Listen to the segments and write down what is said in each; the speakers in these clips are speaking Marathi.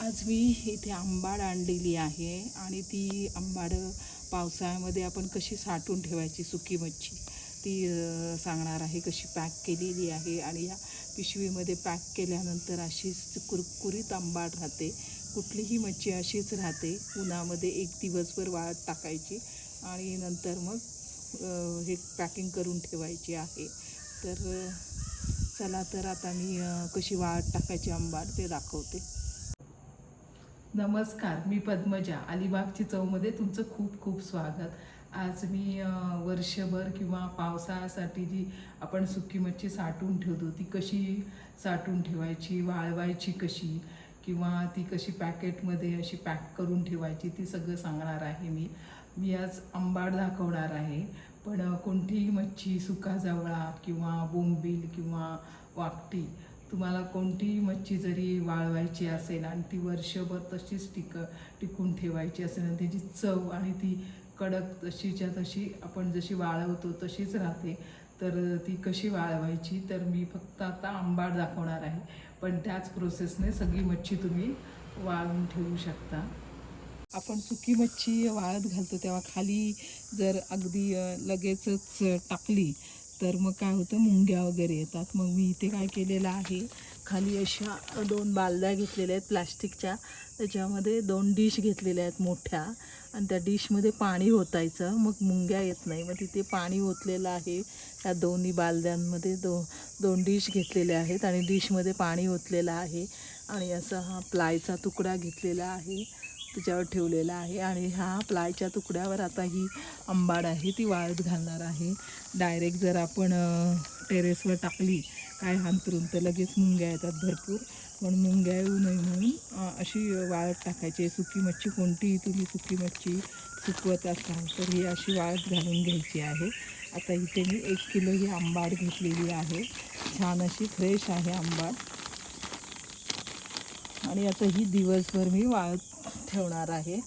आज मी इथे आंबाड आणलेली आहे आणि ती आंबाड पावसाळ्यामध्ये आपण कशी साठवून ठेवायची सुकी मच्छी ती सांगणार आहे. कशी पॅक केलेली आहे आणि या पिशवीमध्ये पॅक केल्यानंतर अशीच कुरकुरीत आंबाड राहते. कुठलीही मच्छी अशीच राहते. उन्हामध्ये एक दिवसभर वाळत टाकायची आणि नंतर मग हे पॅकिंग करून ठेवायची आहे. तर चला तर आता मी कशी वाळत टाकायची आंबाड ते दाखवते. नमस्कार मी पद्मजा. अलिबागची चवमध्ये तुमचं खूप खूप स्वागत. आज मी वर्षभर किंवा पावसासाठी जी आपण सुकी मच्छी साठवून ठेवतो ती कशी साठवून ठेवायची वाळवायची कशी किंवा ती कशी पॅकेटमध्ये अशी पॅक करून ठेवायची ती सगळं सांगणार आहे मी. मी आज आंबाड दाखवणार आहे. पण कोणतीही मच्छी सुका जावळा किंवा बोंबील किंवा वाकटी तुम्हाला कोणतीही मच्छी जरी वाळवायची असेल आणि ती वर्षभर तशीच टिक टिकून ठेवायची असेल आणि त्याची चव आणि ती कडक तशीच्या तशी आपण जशी वाळवतो तशीच राहते तर ती कशी वाळवायची तर मी फक्त आता आंबाड दाखवणार आहे. पण त्याच प्रोसेसने सगळी मच्छी तुम्ही वाळवून ठेवू शकता. आपण सुकी मच्छी वाळत घालतो तेव्हा खाली जर अगदी लगेचच टाकली तर मग काय होतं मुंग्या वगैरे येतात. मग मी इथे काय केलेलं आहे खाली अशा दोन बालद्या घेतलेल्या आहेत प्लास्टिकच्या. त्याच्यामध्ये दोन डिश घेतलेल्या आहेत मोठ्या. आणि त्या डिशमध्ये पाणी ओतायचं. मग मुंग्या येत नाही. मग तिथे पाणी ओतलेलं आहे. त्या दोन्ही बालद्यांमध्ये दो दोन डिश घेतलेल्या आहेत आणि डिशमध्ये पाणी ओतलेलं आहे. आणि असा हा प्लायचा तुकडा घेतलेला आहे. त्याच्यावर ठेवलेला आहे आणि ह्या प्लायच्या तुकड्यावर आता ही आंबाड आहे ती वाळत घालणार आहे. डायरेक्ट जर आपण टेरेसवर टाकली काय हांतरून तर लगेच मुंग्या येतात भरपूर. पण मुंग्या येऊ नये म्हणून अशी वाळत टाकायची. सुकी मच्छी कोणतीही तुम्ही सुकी मच्छी सुकवत असाल तर ही अशी वाळत घालून घ्यायची आहे. आता इथे मी एक किलो ही आंबाड घेतलेली आहे. छान अशी फ्रेश आहे आंबाड. आणि आता ही दिवसभर मी वाळत ठेवणार आहे.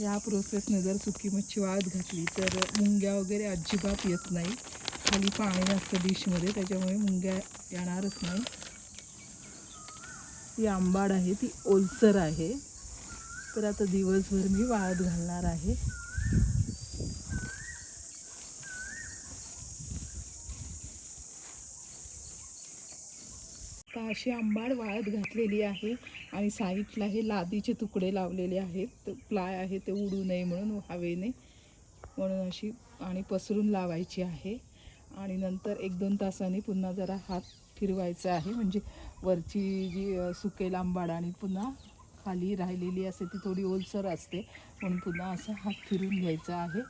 या प्रोसेसने जर सुकी मच्छी वाळत घातली तर मुंग्या वगैरे अजिबात येत नाही. खाली पाणी असतं डिशमध्ये त्याच्यामुळे मुंग्या येणारच नाही. ती आंबाड आहे ती ओलसर आहे. तर आता दिवसभर मी वाळत घालणार आहे. अशी आंबाड वाळत घातलेली आहे आणि साईडला हे लादीचे तुकडे लावलेले आहेत. प्लाय आहे ते उडू नये म्हणून हवेने म्हणून अशी आणि पसरून लावायची आहे. आणि नंतर एक दोन तासांनी पुन्हा जरा हात फिरवायचा आहे. म्हणजे वरची जी सुकेल आंबाड आणि पुन्हा खाली राहिलेली असते ती थोडी ओलसर असते. म्हणून पुन्हा असं हात फिरून घ्यायचा आहे.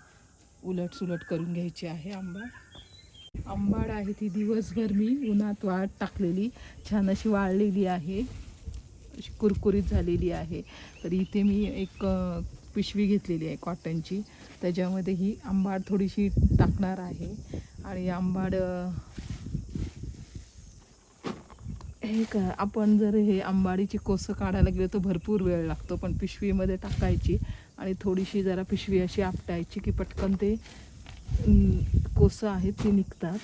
उलट सुलट करून घ्यायची आहे आंबाड. आंबाड आहे ती दिवसभर मी उन्हात वाळत टाकलेली. छान अशी वाळलेली आहे. अशी कुरकुरीत झालेली आहे. तर इथे मी एक पिशवी घेतलेली आहे कॉटनची. त्याच्यामध्ये ही आंबाड थोडीशी टाकणार आहे. आणि आंबाड हे का आपण जर हे आंबाडीची कोसं काढायला गेलो तर भरपूर वेळ लागतो पण पिशवीमध्ये टाकायची आणि थोडीशी जरा पिशवी अशी आपटायची की पटकन ते कोसं आहेत ती निघतात.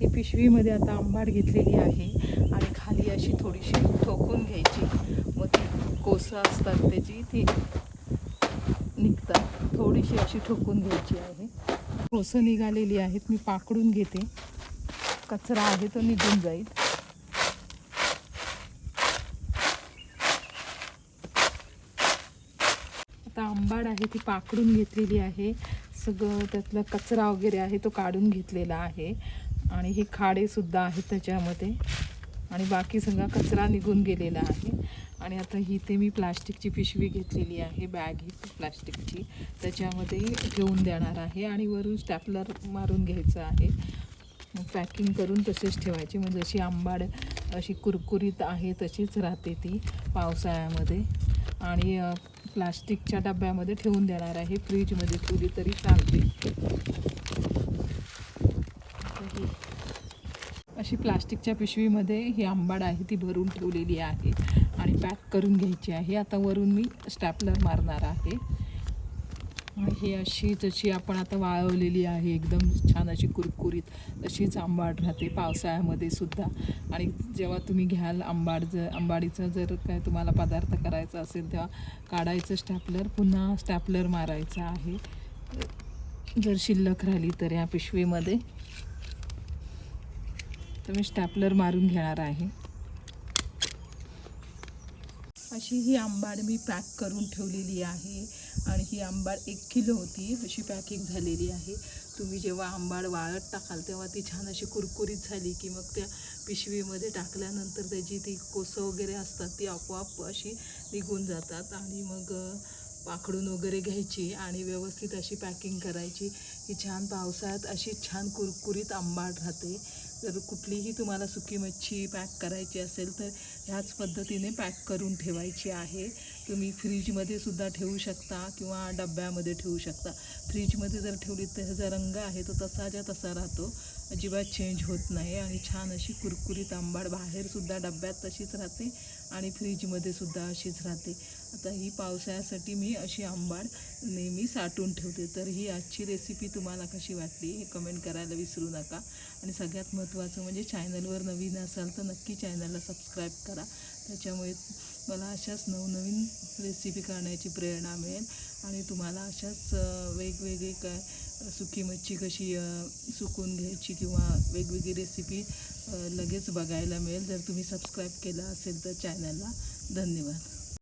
ही पिशवीमध्ये आता आंबाड घेतलेली आहे आणि खाली अशी थोडीशी ठोकून घ्यायची. मग ती कोसं असतात त्याची ती निघतात. थोडीशी अशी ठोकून घ्यायची आहे. कोसं निघालेली आहेत मी पाकडून घेते. कचरा आहे तो निघून जाईल. आता आंबाड आहे ती पाकडून घेतलेली आहे. सगळं त्यातला कचरा वगैरे आहे तो काढून घेतलेला आहे. आणि हे खाडेसुद्धा आहेत त्याच्यामध्ये. आणि बाकी सगळा कचरा निघून गेलेला आहे. आणि आता ही ते मी प्लास्टिकची पिशवी घेतलेली आहे बॅग ही प्लास्टिकची. त्याच्यामध्ये ठेवून देणार आहे आणि वरून स्टॅपलर मारून घ्यायचं आहे. पॅकिंग करून तसेच ठेवायची. म्हणजे अशी आंबाड अशी कुरकुरीत आहे तशीच राहते ती पावसाळ्यामध्ये. आणि प्लास्टिकच्या डब्यामध्ये ठेवून देणार आहे. फ्रीजमध्ये ठेवली तरी चालते. अशी प्लास्टिकच्या पिशवीमध्ये ही आंबाड आहे ती भरून ठेवलेली आहे आणि पॅक करून घ्यायची आहे. आता वरून मी स्टॅपलर मारणार आहे. ही अशी जशी आपण आता वाळवलेली आहे एकदम छान अशी कुरकुरीत तशीच आंबाड राहते पावसाळ्यामध्ये सुद्धा. आणि जेव्हा तुम्ही घ्याल आंबाड जर आंबाडीचं जर काय तुम्हाला पदार्थ करायचा असेल तेव्हा काढायचं स्टॅपलर पुन्हा स्टॅपलर मारायचं आहे. जर शिल्लक राहिली तर या पिशवीमध्ये. तर मी स्टॅपलर मारून घेणार आहे. अशी ही आंबाड मी पॅक करून ठेवलेली आहे. आणि ही आंबाड एक किलो होती अशी पॅकिंग झालेली आहे. तुम्ही जेव्हा आंबाड वाळत टाकाल तेव्हा ती छान अशी कुरकुरीत झाली की मग त्या पिशवीमध्ये टाकल्यानंतर त्याची ती कोसं वगैरे असतात ती आपोआप अशी निघून जातात. आणि मग पाकडून वगैरे घ्यायची आणि व्यवस्थित अशी पॅकिंग करायची. ही छान पावसाळ्यात अशी छान कुरकुरीत आंबाड राहते. जर कुठलीही तुम्हाला सुकी मच्छी पॅक करायची असेल तर ह्याच पद्धतीने पॅक करून ठेवायची आहे. तुम्ही फ्रीजमध्ये सुद्धा ठेवू शकता किंवा डब्यामध्ये ठेवू शकता. फ्रीजमध्ये जर ठेवली तर ह्याचा रंग आहे तो तसाच्या तसा राहतो. अजिबात चेंज होत नाही आणि छान अशी कुरकुरीत आंबाड बाहेरसुद्धा डब्यात तशीच राहते आणि फ्रीजमध्ये सुद्धा अशीच राहते. आता ही पावसाळ्यासाठी मी अशी आंबाड नेहमी साठवून ठेवते. तर ही आजची रेसिपी तुम्हाला कशी वाटली हे कमेंट करायला विसरू नका. आणि सगळ्यात महत्त्वाचं म्हणजे चॅनलवर नवीन असाल तर नक्की चॅनलला सबस्क्राईब करा. त्याच्यामुळे मला अशाच नवनवीन रेसिपी करण्याची प्रेरणा मिळेल. आणि तुम्हाला अशाच वेगवेगळी वेगवेगळे काय सुकी मच्छी कशी सुकून घ्यायची किंवा वेगवेगळी रेसिपी लगेच बघायला मिळेल. जर तुम्ही सबस्क्राईब केलं असेल तर चॅनलला धन्यवाद.